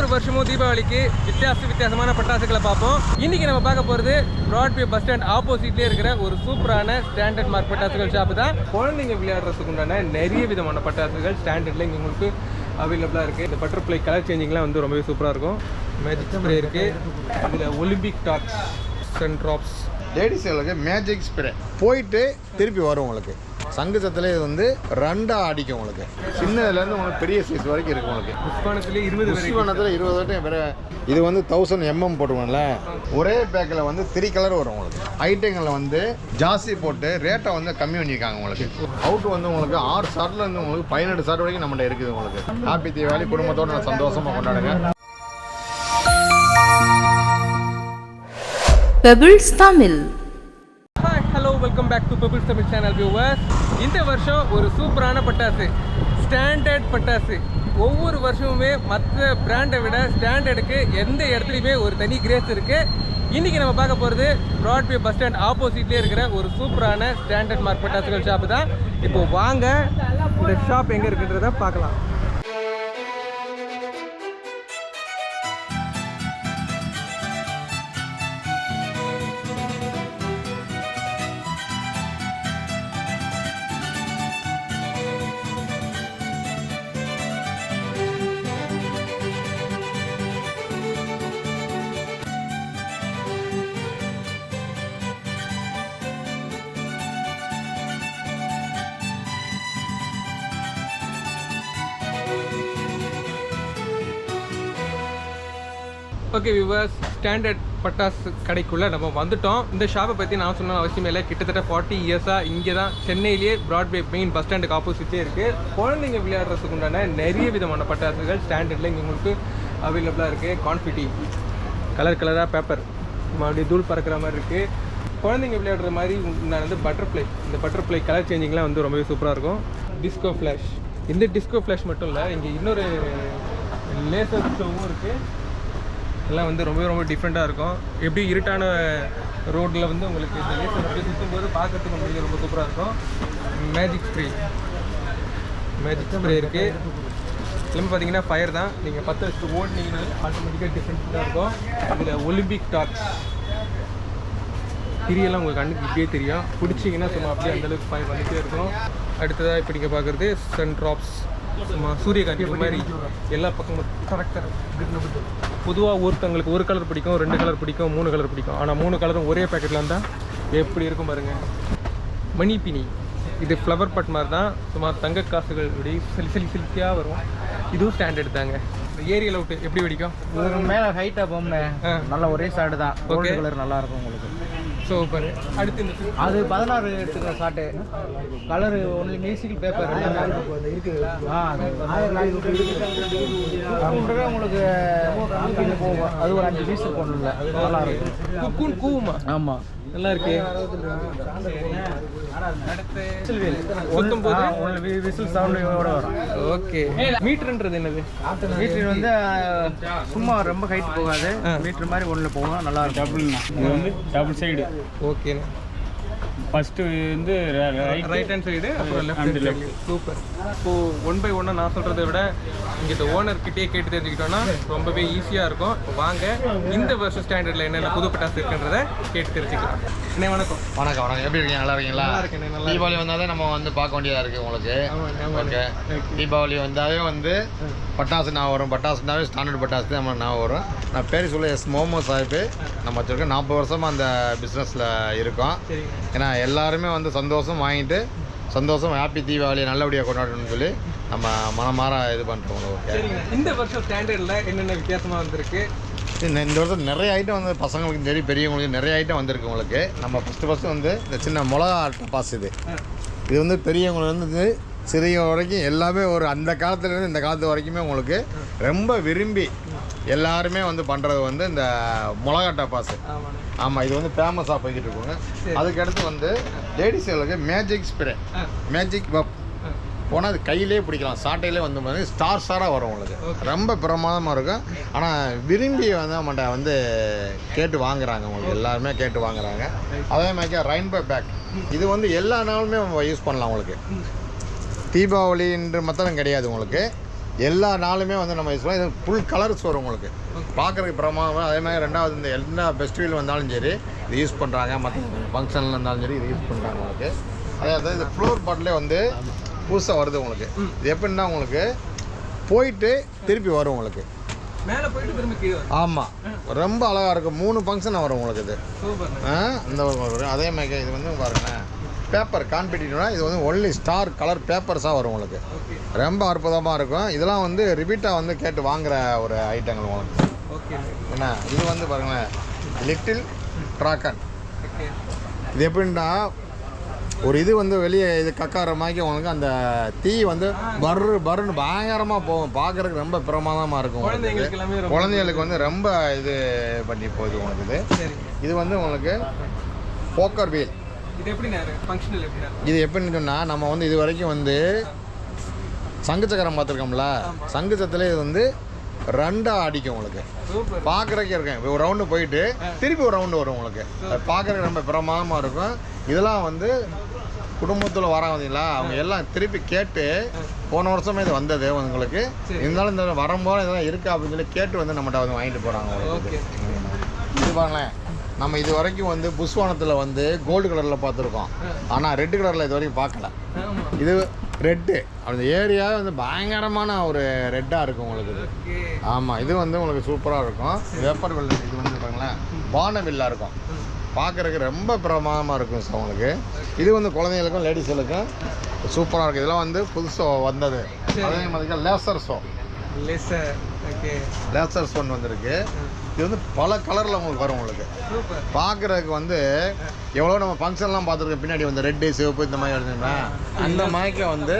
ஒவ்வொரு வருஷமும் தீபாவளிக்கு வித்தியாச வித்தியாசமான பட்டாசுகளை பார்ப்போம். இன்னைக்கு நம்ம பார்க்க போகிறது ப்ராட்வே பஸ் ஸ்டாண்ட் ஆப்போசிட்லேயே இருக்கிற ஒரு சூப்பரான ஸ்டாண்டர்ட் மார்க் பட்டாசுகள் ஷாப்பு தான். குழந்தைங்க விளையாடுறதுக்கு உண்டான நிறைய விதமான பட்டாசுகள் ஸ்டாண்டர்டில் இங்கே உங்களுக்கு அவைலபிளாக இருக்குது இந்த பட்டர்ஃப்ளை கலர் சேஞ்சிங்லாம் வந்து ரொம்பவே சூப்பராக இருக்கும். மேஜிக் ஸ்ப்ரே இருக்குது இதில் ஒலிம்பிக் டாக்ஸ் சன் ட்ராப்ஸ் லேடிஸ்களுக்கு மேஜிக் ஸ்ப்ரே போயிட்டு திருப்பி வரும் உங்களுக்கு. சங்கு சத்துல இது வந்து ரெண்டாக அடிக்கும் உங்களுக்கு. சின்னதுலேருந்து உங்களுக்கு பெரிய சைஸ் வரைக்கும் இருக்கும் உங்களுக்கு. புஷ்பானத்துலேயே இருபது வரை புஷ்வனத்தில் இருபது வரைக்கும் வேற இது வந்து தௌசண்ட் எம்எம் போட்டுருவோம்ல ஒரே பேக்கில் வந்து த்ரீ கலர் வரும் உங்களுக்கு. ஐட்டங்களில் வந்து ஜாஸ்தி போட்டு ரேட்டை வந்து கம்மி பண்ணியிருக்காங்க உங்களுக்கு. அவுட் வந்து உங்களுக்கு ஆறு ஷார்ட்ல இருந்து உங்களுக்கு பதினெட்டு ஷார்ட் வரைக்கும் நம்மகிட்ட இருக்குது உங்களுக்கு. ஹாப்பி தீபாவளி குடும்பத்தோட நல்லா சந்தோஷமாக கொண்டாடுங்க. Pebbles Tamil welcome back to peoples Tamil channel viewers இந்த வருஷம் ஒரு சூப்பரான பட்டாசு. ஸ்டாண்டர்ட் பட்டாசு. ஒவ்வொரு வருஷமுமே மற்ற பிராண்டை விட ஸ்டாண்டர்டுக்கு எந்த இடத்துலையுமே ஒரு தனி கிரேஸ் இருக்குது இன்றைக்கி நம்ம பார்க்க போகிறது ப்ராட்வே பஸ் ஸ்டாண்ட் ஆப்போசிட்லேயே இருக்கிற ஒரு சூப்பரான ஸ்டாண்டர்ட் மார்க் பட்டாசுகள் ஷாப்பு தான். இப்போ வாங்க இந்த ஷாப் எங்கே இருக்குன்றத பார்க்கலாம். ஓகே வியூவர்ஸ் ஸ்டாண்டர்ட் பட்டாசு கடைக்குள்ளே நம்ம வந்துட்டோம். இந்த ஷாப்பை பற்றி நான் சொன்ன அவசியம் இல்லை. கிட்டத்தட்ட ஃபார்ட்டி இயர்ஸாக இங்கே தான் சென்னையிலேயே ப்ராட்வே மெயின் பஸ் ஸ்டாண்டுக்கு ஆப்போசிட்லேயே இருக்குது குழந்தைங்க விளையாடுறதுக்கு உண்டான நிறைய விதமான பட்டாசுகள் ஸ்டாண்டர்டில் இங்கே உங்களுக்கு அவைலபிளாக இருக்குது கான்ஃபிட்டி கலர் கலராக பேப்பர் மறுபடியும் தூள் பறக்கிற மாதிரி இருக்குது குழந்தைங்க விளையாடுற மாதிரி நான் வந்து பட்டர்ஃப்ளை இந்த பட்டர்ஃப்ளை கலர் சேஞ்சிங்லாம் வந்து ரொம்பவே சூப்பராக இருக்கும். டிஸ்கோ ஃப்ளாஷ் இந்த டிஸ்கோ ஃப்ளாஷ் மட்டும் இல்லை இங்கே இன்னொரு லேசர் ஷோவும் இருக்குது எல்லாம் வந்து ரொம்ப ரொம்ப டிஃப்ரெண்ட்டாக இருக்கும். எப்படி இருட்டான ரோட்டில் வந்து உங்களுக்கு இந்த லேசர் அப்படியே சுற்றும் போது பார்க்கறதுக்கு உங்களுக்கு ரொம்ப சூப்பராக இருக்கும். மேஜிக் ஸ்ப்ரே மேஜிக் ஸ்ப்ரே இருக்குது எல்லாமே பார்த்தீங்கன்னா ஃபயர் தான். நீங்கள் பத்து வச்சுட்டு ஓடினீங்கன்னா ஆட்டோமேட்டிக்காக டிஃப்ரெண்ட்டாக இருக்கும். இதில் ஒலிம்பிக் டார்ச் திரியெல்லாம் உங்களுக்கு கண்ணுக்கு இப்படியே தெரியும். பிடிச்சிங்கன்னா சும்மா அப்படியே அந்தளவுக்கு ஃபயர் வந்துட்டே இருக்கும். அடுத்ததாக இப்போ நீங்கள் பார்க்குறது சன் ட்ராப்ஸ் சும்மா சூரியகாந்தி மாதிரி எல்லா பக்கமும் கரெக்டாக பொதுவாக ஒருத்தங்களுக்கு ஒரு கலர் பிடிக்கும் ரெண்டு கலர் பிடிக்கும் மூணு கலர் பிடிக்கும். ஆனால் மூணு கலரும் ஒரே பேக்கெட்டில் இருந்தால் எப்படி இருக்கும் பாருங்க. மணிப்பினி. இது ஃப்ளவர் பட் மாதிரி தான் சும்மா தங்க காசுகள் இப்படி சிலி சிலி சிலிக்கியாக வரும். இதுவும் ஸ்டாண்டர்ட் தாங்க. ஏரியல் அவுட் எப்படி வெடிக்கும்? மேல ஹைட்டா பொம்மை. ஆ. நல்ல ஒரே ஷாட் தான். கோல்டு கலர் நல்லா இருக்கும் உங்களுக்கு. சூப்பர் அடுத்து அது பதினாறு எடுத்துக்கிற shot colour only musical paper ஆ அது உங்களுக்கு போகும். அது ஒரு அஞ்சு பீஸ் போடணும் இல்லை நல்லா இருக்கும். குக்கூன் கூவுமா? ஆமா. நல்லா இருக்கு விசில் சவுண்டோட வரும் ஓகே. மீட்டர்ன்றது என்னது? மீட்டர் வந்து சும்மா ரொம்ப ஹைட் போகாது. மீட்டர் மாதிரி ஒன்றில் போகும் நல்லா இருக்கும் வந்து டபுள் சைடு ஓகேண்ணா ஃபஸ்ட்டு வந்து ரைட் ரைட் ஹேண்ட் சைடு அப்புறம் லெஃப்ட் சைடு சூப்பர் இப்போ ஒன் பை ஒன்னாக நான் சொல்கிறத விட இங்கே இந்த ஓனர் கிட்டே கேட்டு தெரிஞ்சுக்கிட்டோம்னா ரொம்பவே ஈஸியாக இருக்கும். வாங்க இந்த வருஷம் ஸ்டாண்டர்டில் என்னென்ன புது பட்டாசு இருக்குன்றத கேட்டு தெரிஞ்சுக்கலாம். அண்ணே வணக்கம். வணக்கம் வணக்கம். எப்படி இருக்கீங்க? நல்லா இருக்கீங்களா? நல்லா தீபாவளி வந்தாலே நம்ம வந்து பார்க்க வேண்டியதாக இருக்குது உங்களுக்கு. ஓகே தீபாவளி வந்தாவே வந்து பட்டாசு நான் வரும். பட்டாசுனாவே ஸ்டாண்டர்ட் பட்டாசு தான் நம்ம நான் வரும். நான் பேர் சொல்ல எஸ் மோமோ சாஹிப்பு நம்ம வச்சுருக்கோம் நாற்பது வருஷமாக அந்த பிஸ்னஸில் இருக்கோம். ஏன்னா எல்லாருமே வந்து சந்தோஷம் வாங்கிட்டு சந்தோஷம் ஹாப்பி தீபாவளி நல்லபடியாக கொண்டாடணும்னு சொல்லி நம்ம மனமாற இது பண்ணுறோம் ஓகே இந்த வருஷம் ஸ்டாண்டர்டில் என்னென்ன வித்தியாசமாக வந்திருக்கு? இந்த வருஷம் நிறைய ஐட்டம் வந்து பசங்களுக்கு சரி பெரியவங்களுக்கு நிறைய ஐட்டம் வந்திருக்கு உங்களுக்கு. நம்ம ஃபஸ்ட்டு ஃபஸ்ட்டு வந்து இந்த சின்ன மிளகா டப்பாஸ் இது. இது வந்து பெரியவங்களுக்கு சிறிய வரைக்கும் எல்லாமே ஒரு அந்த காலத்துலேருந்து இந்த காலத்து வரைக்குமே உங்களுக்கு ரொம்ப விரும்பி எல்லாருமே வந்து பண்ணுறது வந்து இந்த மிளகா டப்பாஸ் ஆமாம் இது வந்து ஃபேமஸாக போய்கிட்டு இருக்குங்க. அதுக்கடுத்து வந்து லேடிஸ்களுக்கு மேஜிக் ஸ்ப்ரே. மேஜிக் ஆ. போனால் அது கையிலே பிடிக்கலாம். சாட்டையிலே வந்து பாருங்க ஸ்டார் ஸ்டாராக வரும் உங்களுக்கு. ரொம்ப பிரமாதமாக இருக்கும். ஆனால் விரும்பி வந்து நம்மகிட்ட வந்து கேட்டு வாங்குறாங்க உங்களுக்கு. எல்லாருமே கேட்டு வாங்குறாங்க. அதே மாதிரி ரெயின்போ பேக் இது வந்து எல்லா நாளுமே யூஸ் பண்ணலாம் உங்களுக்கு. தீபாவளின்ற மாத்திரம் கிடையாது உங்களுக்கு. எல்லா நாளுமே வந்து நம்ம யூஸ் பண்ணலாம் இது ஃபுல் கலர்ஸ் வரும் உங்களுக்கு. பார்க்குறதுக்கு பிரமாதமாக அதே மாதிரி ரெண்டாவது இந்த எல்லா ஃபெஸ்டிவல் வந்தாலும் சரி இது யூஸ் பண்ணுறாங்க மற்ற ஃபங்க்ஷனில் இருந்தாலும் சரி இது யூஸ் பண்ணுறாங்க உங்களுக்கு. அதே மாதிரி இந்த ஃப்ளோர் பாட்டிலே வந்து புதுசாக வருது உங்களுக்கு. இது எப்படின்னா உங்களுக்கு போயிட்டு திருப்பி வரும் உங்களுக்கு. மேலே போயிட்டு திரும்ப கீழே. ஆமாம் ரொம்ப அழகாக இருக்கும். மூணு ஃபங்க்ஷன் வரும் உங்களுக்கு இது. இந்த அதே மாதிரி இது வந்து பாருங்களேன். பேப்பர் காம்படிட்டிவ்னா இது வந்து ஒன்லி ஸ்டார் கலர் பேப்பர்ஸாக வரும் உங்களுக்கு. ரொம்ப அற்புதமாக இருக்கும். இதெல்லாம் வந்து ரிப்பீட்டாக வந்து கேட்டு வாங்குற ஒரு ஐட்டங்கள் உங்களுக்கு. ஓகே என்ன? இது வந்து பாருங்களேன். லிட்டில் ட்ராக்கன் இது எப்படின்னா ஒரு இது வந்து வெளியே இது கக்கார மாதிரி உங்களுக்கு அந்த தீ வந்து பர்ரு பர்ருன்னு பயங்கரமாக போகும். பார்க்குறதுக்கு ரொம்ப பிரமாதமாக இருக்கும். குழந்தைங்களுக்கு குழந்தைகளுக்கு வந்து ரொம்ப இது பண்ணி போகுது உங்களுக்கு இது. இது வந்து உங்களுக்கு போக்கர் வீல் இது எப்படி ஃபங்க்ஷனல் எப்படி நேரம்? இது எப்படின்னு சொன்னால் நம்ம வந்து இது வரைக்கும் வந்து சங்கு சக்கரம் பார்த்துருக்கோம்ல? சங்கு சத்தில் இது வந்து ரெண்டாக அடிக்கும் உங்களுக்கு. பார்க்குறக்கே இருக்கேன். இப்போ ஒரு ரவுண்டு போயிட்டு திருப்பி ஒரு ரவுண்டு வரும் உங்களுக்கு. அது பார்க்குறதுக்கு ரொம்ப பிரமாதமாக இருக்கும். இதெல்லாம் வந்து குடும்பத்தில் வராங்க பார்த்தீங்களா அவங்க எல்லாம் திருப்பி கேட்டு போன வருஷமே இது வந்தது உங்களுக்கு. இருந்தாலும் இந்த வரும்போது இதெல்லாம் இருக்கா அப்படின்னு சொல்லி கேட்டு வந்து நம்மகிட்ட வந்து வாங்கிட்டு போகிறாங்க இது பாருங்களேன். நம்ம இது வரைக்கும் வந்து புஷ்வானத்தில் வந்து கோல்டு கலரில் பார்த்துருக்கோம். ஆனால் ரெட் கலரில் இது வரைக்கும் பார்க்கல. இது ரெட்டு அந்த ஏரியா வந்து பயங்கரமான ஒரு ரெட்டாக இருக்கும் உங்களுக்கு இது. ஆமாம் இது வந்து உங்களுக்கு சூப்பராக இருக்கும். வேப்பர் வெள்ளை இது வந்து பாருங்களேன் வானவில்லா இருக்கும். பார்க்குறதுக்கு ரொம்ப பிரமாதமாக இருக்கும் சார் உங்களுக்கு. இது வந்து குழந்தைங்களுக்கும் லேடிஸுகளுக்கும் சூப்பராக இருக்குது இதெல்லாம் வந்து புதுசாக வந்தது. அதே மாதிரி லேசர் ஷோ லேசர் லேசர் ஷோன் வந்திருக்கு. இது வந்து பல கலரில் உங்களுக்கு வரும் உங்களுக்கு. பார்க்குறதுக்கு வந்து எவ்வளோ நம்ம ஃபங்க்ஷன்லாம் பார்த்துருக்கோம். பின்னாடி வந்து ரெட்டு சிவப்பு இந்த மாதிரி வருதுங்களா அந்த மாதிரிக்கு வந்து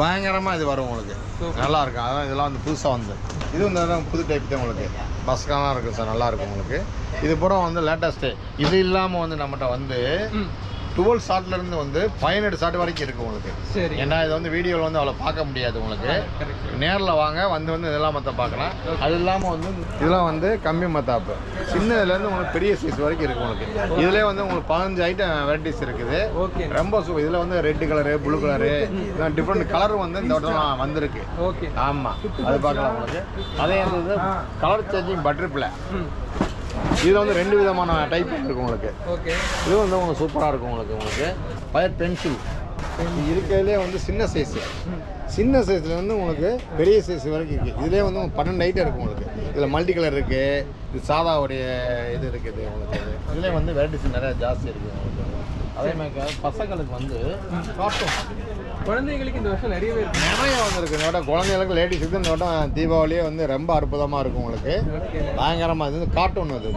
பயங்கரமாக இது வரும் உங்களுக்கு. நல்லாயிருக்கும் அதான் இதெல்லாம் வந்து புதுசாக வந்து. இது வந்து புது டைப் தான் உங்களுக்கு. பஸ்காலாம் இருக்குது சார். நல்லா இருக்கும் உங்களுக்கு. இது பூரா வந்து லேட்டஸ்ட்டு இது இல்லாமல் வந்து நம்மகிட்ட வந்து டுவெல் ஷார்ட்லேருந்து வந்து பதினெட்டு ஷார்ட் வரைக்கும் இருக்குது உங்களுக்கு. சரி. ஏன்னா இது வந்து வீடியோவில் வந்து அவ்வளோ பார்க்க முடியாது உங்களுக்கு. நேரில் வாங்க வந்து வந்து இதெல்லாம் மற்ற பார்க்கலாம். அது இல்லாமல் வந்து இதெல்லாம் வந்து கம்மி மத்தாப்பு. சின்னதுலேருந்து உங்களுக்கு பெரிய சைஸ் வரைக்கும் இருக்குது உங்களுக்கு. இதுலேயே வந்து உங்களுக்கு பதினஞ்சு ஐட்டம் வெரைட்டிஸ் இருக்குது. ஓகே ரொம்ப இதில் வந்து red colour blue colour different colour வந்து இந்த வட்டம் வந்திருக்கு. ஓகே ஆமாம் அது பார்க்கலாம் உங்களுக்கு. அதே வந்து கலர் சேஞ்சிங் பட்டர்ஃப்ளை இதில் வந்து ரெண்டு விதமான டைப் இருக்கும் உங்களுக்கு. ஓகே இது வந்து உங்களுக்கு சூப்பராக இருக்கும் உங்களுக்கு உங்களுக்கு. ஃபயர் பென்சில் இருக்கிறதுலே வந்து சின்ன சைஸு சின்ன சைஸில் வந்து உங்களுக்கு பெரிய சைஸ் வரைக்கும் இருக்குது இதுலேயே வந்து பன்னெண்டு ஐட்டம் இருக்குது உங்களுக்கு. இதில் மல்டி கலர் இருக்குது இது சாதாவுடைய இது இருக்குது உங்களுக்கு. இதுலேயே வந்து வெரைட்டிஸ் நிறையா ஜாஸ்தி இருக்குது உங்களுக்கு. அதே மாதிரி பசங்களுக்கு வந்து காட்டும் குழந்தைங்களுக்கு இந்த வருஷம் நிறையவே இருக்கு. நிறைய வந்திருக்கு. இந்த வட்டம் குழந்தைகளுக்கு லேடிஸுக்கு இந்த வட்டம் தீபாவளியே வந்து ரொம்ப அற்புதமாக இருக்கும் உங்களுக்கு. பயங்கரமாக இது வந்து கார்ட்டூன் அது.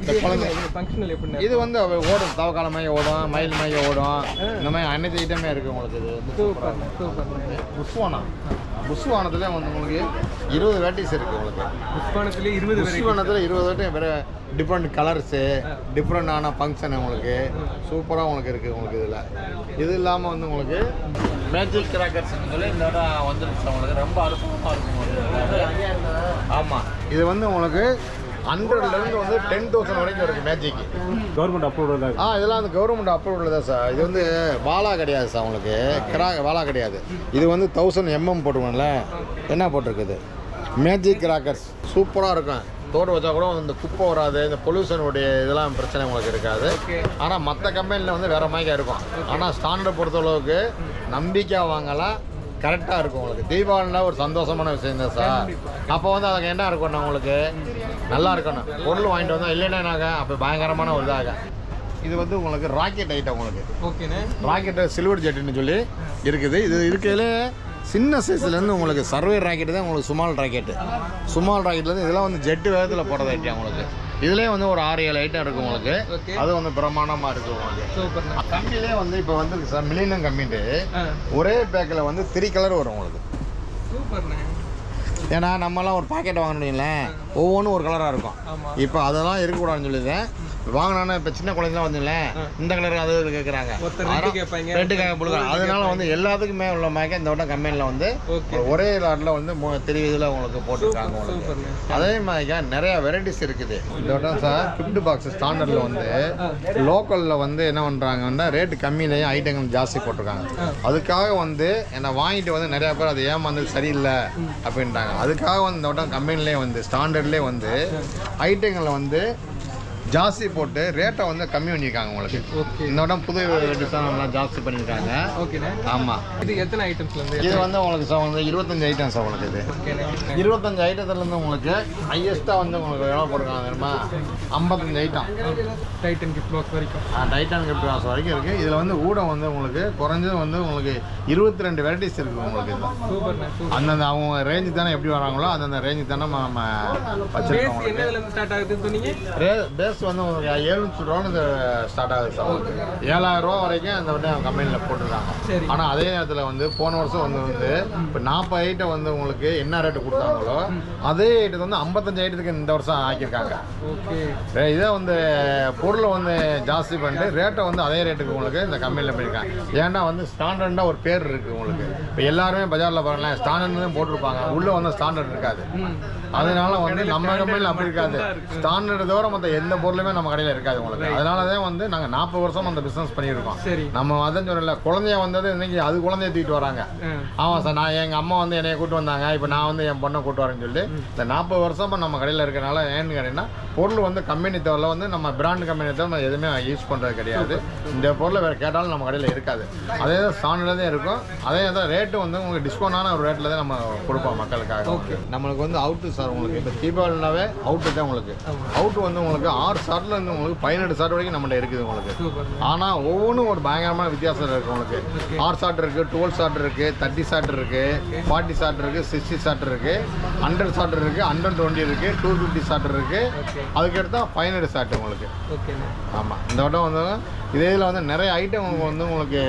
இது குழந்தை- ஃபங்க்ஷனல் எப்படி இது வந்து ஓடும். தவக்கால மாதிரி ஓடும் மயில் மாதிரி ஓடும். இந்த மாதிரி அனைத்து ஐட்டமே இருக்குது உங்களுக்கு இது. Super super. புஷ்வானம் புஷ்வானத்துல வந்து உங்களுக்கு இருபது வெரைட்டிஸ் இருக்குது உங்களுக்கு. புஷ்பானத்துலேயே இருபது புஷ்வானத்தில் இருபது வெரைட்டி வேறு டிஃப்ரெண்ட் கலர்ஸு டிஃப்ரெண்டான ஃபங்க்ஷன் உங்களுக்கு. சூப்பராக உங்களுக்கு இருக்குது உங்களுக்கு இதில். இது இல்லாமல் வந்து உங்களுக்கு மேஜிக் கிராக்கர்ஸ் சொல்லி இந்த இடம் வந்துருச்சு உங்களுக்கு. ரொம்ப அற்புதமாக இருக்கும் ஆமாம் இது வந்து உங்களுக்கு ஹண்ட்ரட்லேருந்து வந்து டென் தௌசண்ட் வரைக்கும் இருக்குது மேஜிக் கவர்மெண்ட் அப்ரூவல் தான். ஆ இதெல்லாம் வந்து கவர்மெண்ட் அப்ரூவல் தான் சார் இது வந்து வாலா கிடையாது சார் உங்களுக்கு. கிரா வாலா கிடையாது. இது வந்து தௌசண்ட் எம்எம் போட்டுக்கோங்கள என்ன போட்டிருக்குது? மேஜிக் கிராக்கர்ஸ் சூப்பராக இருக்கும். தோடு வச்சா கூட இந்த குப்பை வராது இந்த பொல்யூஷனுடைய இதெல்லாம் பிரச்சனை உங்களுக்கு இருக்காது. ஆனால் மற்ற கம்பெனியில் வந்து வேறு மாதிரி இருக்கும். ஆனால் ஸ்டாண்டர்ட் பொறுத்தளவுக்கு நம்பிக்கை வாங்கலாம் கரெக்டாக இருக்கும் உங்களுக்கு. தீபாவளியில் ஒரு சந்தோஷமான விஷயம் தான் சார்? அப்போ வந்து அதுக்கு என்ன இருக்கணும் உங்களுக்கு? நல்லா இருக்கணும். பொருள் வாங்கிட்டு வந்தால் இல்லைன்னா நாங்கள் அப்போ பயங்கரமான ஒரு இதாக. இது வந்து உங்களுக்கு ராக்கெட் ஐட்டம் உங்களுக்கு. ஓகேண்ணே ராக்கெட்டு சில்வர் ஜெட்டுன்னு சொல்லி இருக்குது. இது இருக்கிறதுல சின்ன சைஸ்லேருந்து உங்களுக்கு சர்வே ராக்கெட்டு தான் உங்களுக்கு சுமால் ராக்கெட்டு சுமால் ராக்கெட்லேருந்து இதெல்லாம் வந்து ஜெட்டு வேகத்தில் போடுறது ஐட்டம் உங்களுக்கு. இதுலேயே வந்து ஒரு ஆறு ஏழு ஐட்டம் இருக்குது உங்களுக்கு. அது வந்து பிரமாண்டமாக இருக்குது உங்களுக்கு. கம்பிலே வந்து இப்போ வந்துருக்கு சார் மில்லியனம் கம்பின்ட்டு. ஆ. ஒரே பேக்கில் வந்து த்ரீ கலர் வரும் உங்களுக்கு. ஏன்னா நம்மலாம் ஒரு பாக்கெட் வாங்கினீங்களேன் ஒவ்வொன்றும் ஒரு கலராக இருக்கும். இப்போ அதெல்லாம் இருக்கக்கூடாதுன்னு சொல்லிடுறேன் வாங்கினா இப்போ சின்ன குழந்தைலாம் வந்துங்களேன் இந்த கலர் அது கேட்குறாங்க ரெட்டுக்காக கொடுக்குறாங்க அதனால வந்து எல்லாத்துக்குமே உள்ள மேக்க இந்த வட்டம் கம்பெனியில் வந்து ஒரே லாட்டில் வந்து தெரிய இதில் உங்களுக்கு போட்டிருக்காங்க உங்களுக்கு. அதே மாதிரிக்கா நிறைய வெரைட்டிஸ் இருக்குது. இந்த வட்டம் சார் ஃபிஃப்ட் பாக்ஸ் ஸ்டாண்டர்டில் வந்து லோக்கலில் வந்து என்ன பண்ணுறாங்கன்னா ரேட்டு கம்மியிலையும் ஐட்டங்கள் ஜாஸ்தி போட்டிருக்காங்க. அதுக்காக வந்து என்னை வாங்கிட்டு வந்து நிறைய பேர் அது ஏமாந்து சரியில்லை அப்படின்ட்டாங்க. அதுக்காக வந்து இந்த வட்டம் கம்பெனிலே வந்து ஸ்டாண்டர்ட்லேயே வந்து ஐட்டங்களை வந்து ஜாஸ்தி போட்டு ரேட்டை வந்து கம்மி பண்ணியிருக்காங்க உங்களுக்கு. ஓகே இந்த வட்டம் புது டிசைன்லாம் ஜாஸ்தி பண்ணியிருக்காங்க ஓகேண்ணே ஆமாம் இது எத்தனை ஐட்டம்ஸ்ல இருந்து இது வந்து உங்களுக்கு சார் வந்து இருபத்தஞ்சு ஐட்டம் சார் உங்களுக்கு இது. இருபத்தஞ்சு ஐட்டத்துலேருந்து உங்களுக்கு ஹையஸ்ட்டாக வந்து உங்களுக்கு எவ்வளோ போட்டிருக்காங்க தெரியுமா? ஐம்பத்தஞ்சு ஐட்டம் டைட்டன் கிஃப்ட் பாக்ஸ் வரைக்கும். டைட்டான் கிஃப்ட் பாக்ஸ் வரைக்கும் இருக்குது இதில் வந்து ஊடம் வந்து உங்களுக்கு குறைஞ்சது வந்து உங்களுக்கு இருபத்தி ரெண்டு வெரைட்டிஸ் இருக்குது உங்களுக்கு இதில். அந்தந்த அவங்க ரேஞ்சு தானே எப்படி வராங்களோ அந்தந்த ரேஞ்சு தானே நம்ம நம்ம வச்சுருக்கோம் பேஸ் பேஸ் வந்து உங்களுக்கு ஏழுநூற்றி ரூபான்னு ஸ்டார்ட் ஆகுது சார் ஏழாயிரம் ரூபா வரைக்கும் அந்த வந்து கம்பெனியில் போட்டிருக்காங்க. ஆனால் அதே நேரத்தில் வந்து போன வருஷம் வந்து வந்து இப்போ நாற்பது ஐட்டம் வந்து உங்களுக்கு என்ன ரேட்டு கொடுத்தாங்களோ அதே ஐட்டத்தை வந்து ஐம்பத்தஞ்சு ஐட்டத்துக்கு இந்த வருஷம் ஆக்கியிருக்காங்க. ஓகே. இதை வந்து பொருளை வந்து ஜாஸ்தி பண்ணிட்டு ரேட்டை வந்து அதே ரேட்டுக்கு உங்களுக்கு இந்த கம்பெனியில் பண்ணியிருக்காங்க ஏன்னா வந்து ஸ்டாண்டர்டாக ஒரு பேர் இருக்குது உங்களுக்கு. இப்போ எல்லாருமே பஜாரில் பாருங்களேன் ஸ்டாண்டர்ட் போட்டிருப்பாங்க. உள்ளே வந்து ஸ்டாண்டர்ட் இருக்காது. அதனால வந்து நம்ம கம்பெனியில் அப்படி இருக்காது. ஸ்டாண்டர்ட் தவிர மற்ற எந்த பொருளுமே நம்ம கடையில் இருக்காது உங்களுக்கு. அதனால தான் வந்து நாங்கள் நாற்பது வருஷம் அந்த பிஸ்னஸ் பண்ணியிருக்கோம். சரி. நம்ம அதான் சொல்லல குழந்தைய வந்தது இன்னைக்கு அது குழந்தைய தூக்கிட்டு வராங்க. ஆமாம் சார் நான் எங்கள் அம்மா வந்து என்னைய கூட்டு வந்தாங்க. இப்போ நான் வந்து என் பொண்ணை கூட்டு வரேன்னு சொல்லி இந்த நாற்பது வருஷமா நம்ம கடையில் இருக்கனால ஏன்னு கேட்டீங்கன்னா பொருள் வந்து கம்பெனி தவிர வந்து நம்ம பிராண்ட் கம்பெனி தவிர நம்ம எதுவுமே யூஸ் பண்ணுறது கிடையாது. இந்த பொருளை வேறு கேட்டாலும் நம்ம கடையில் இருக்காது. அதே தான் ஸ்டாண்டர்டாக தான் இருக்கும். அதே தான் ரேட்டு வந்து உங்களுக்கு டிஸ்கவுண்டான ஒரு ரேட்டில் தான் நம்ம கொடுப்போம் மக்களுக்காக. Okay. நம்மளுக்கு வந்து அவுட்டு சார் உங்களுக்கு. இப்போ தீபாவளினாவே அவுட்டு தான் உங்களுக்கு. அவுட்டு வந்து உங்களுக்கு ஆறு ஷார்ட்ல இருந்து உங்களுக்கு பதினெட்டு ஷார்ட் வரைக்கும் நம்மள்ட்ட இருக்குது உங்களுக்கு. ஆனால் ஒவ்வொன்றும் ஒரு பயங்கரமான வித்தியாசம் இருக்குது உங்களுக்கு. ஆறு ஷாட் இருக்குது டுவெல் ஷாட் இருக்குது தேர்ட்டி ஷாட் இருக்குது ஃபார்ட்டி ஷாட் இருக்குது சிக்ஸ்டி ஷாட் இருக்குது ஹண்ட்ரட் ஷாட் இருக்குது ஹண்ட்ரட் டுவெண்ட்டி இருக்குது டூ ஃபிஃப்டி ஷாட் இருக்குது ஓகே அதுக்கடுத்தா ஃபைவ் ஹண்ட்ரட் ஷாட் உங்களுக்கு ஓகேண்ணே ஆமாம் இந்த வட்டம் வந்து இதே இதில் வந்து நிறைய ஐட்டம் வந்து உங்களுக்கு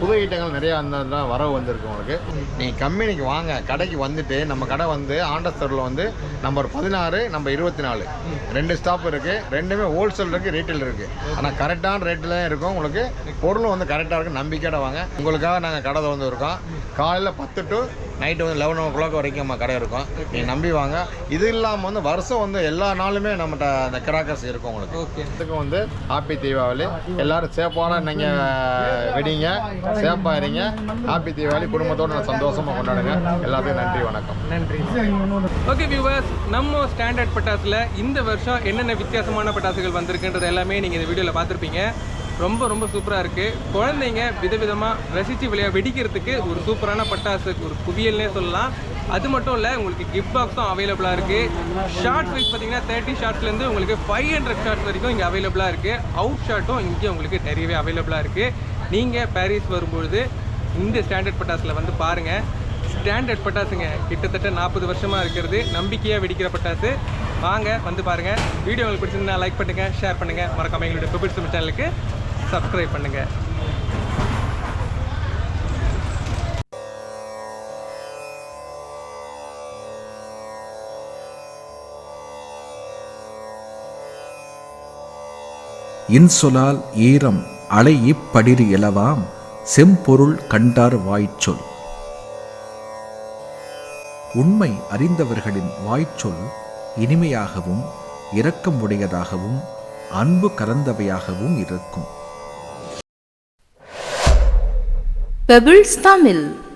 புது ஐட்டங்கள் நிறைய அந்த இதெல்லாம் வரவு வந்திருக்கு உங்களுக்கு. நீங்கள் கம்பெனிக்கு வாங்க கடைக்கு வந்துட்டு நம்ம கடை வந்து ஆண்டஸ்தரில் வந்து நம்பர் பதினாறு நம்பர் இருபத்தி நாலு ரெண்டு ஸ்டாப் இருக்குது ரெண்டுமே ஹோல்சேல் இருக்குது ரீட்டைல் இருக்குது ஆனால் கரெக்டான ரேட்டில் தான் இருக்கும். உங்களுக்கு பொருளும் வந்து கரெக்டாக இருக்குது நம்பிக்கையோட வாங்க. உங்களுக்காக நாங்கள் கடை வந்து இருக்கோம். காலையில் பத்து டு நைட்டு வந்து லெவன் ஓ கிளாக் வரைக்கும் நம்ம கடை இருக்கும். நீங்கள் நம்பி வாங்க. இது இல்லாமல் வந்து வருஷம் வந்து எல்லா நாளுமே நம்மகிட்ட அந்த கிராக்கர்ஸ் இருக்கும் உங்களுக்கு? ஓகே. எல்லாத்துக்கும் வந்து ஹாப்பி தீபாவளி எல்லாரும் சேஃபான நீங்கள் வெடிங்க சேஃபாக இருங்க. ஹாப்பி தீபாவளி குடும்பத்தோடு சந்தோஷமாக கொண்டாடுங்க. எல்லாத்துக்கும் நன்றி வணக்கம். நன்றி. ஓகே வியூவர்ஸ் நம்ம ஸ்டாண்டர்ட் பட்டாசுல இந்த வருஷம் என்னென்ன வித்தியாசமான பட்டாசுகள் வந்திருக்குன்றது எல்லாமே நீங்கள் இந்த வீடியோவில் பார்த்துருப்பீங்க. ரொம்ப ரொம்ப சூப்பராக இருக்குது குழந்தைங்க விதவிதமாக ரசித்து விளையா வெடிக்கிறதுக்கு ஒரு சூப்பரான பட்டாசு ஒரு குவியல்னே சொல்லலாம். அது மட்டும் இல்லை உங்களுக்கு கிஃப்ட் பாக்ஸும் அவைலபிளாக இருக்குது ஷார்ட் வைஸ் பார்த்தீங்கன்னா தேர்ட்டி ஷார்ட்ஸ்லேருந்து உங்களுக்கு ஃபைவ் ஹண்ட்ரட் ஷார்ட்ஸ் வரைக்கும் இங்கே அவைலபிளாக இருக்குது அவுட் ஷார்ட்டும் இங்கே உங்களுக்கு நிறையவே அவைலபிளாக இருக்குது நீங்கள் பாரிஸ் வரும்பொழுது இந்த ஸ்டாண்டர்ட் பட்டாசில் வந்து பாருங்கள் ஸ்டாண்டர்ட் பட்டாசுங்க கிட்டத்தட்ட நாற்பது வருஷமாக இருக்கிறது. நம்பிக்கையாக வெடிக்கிற பட்டாசு. வாங்க வந்து பாருங்கள் வீடியோ உங்களுக்கு பிடிச்சிருந்தா லைக் பண்ணுங்கள் ஷேர் பண்ணுங்கள் மறக்காம எங்களுடைய பெபிள் சேனலுக்கு சப்ஸ்கிரைப் பண்ணுங்கள் இன்சொலால் ஈரம் அலை இப்படிறு இலவாம் செம்பொருள் கண்டார் வாய்ச்சொல். உண்மை அறிந்தவர்களின் வாய்ச்சொல் இனிமையாகவும் இரக்கம் உடையதாகவும் அன்பு கலந்தவையாகவும் இருக்கும். பெபிள்ஸ் தமிழ்.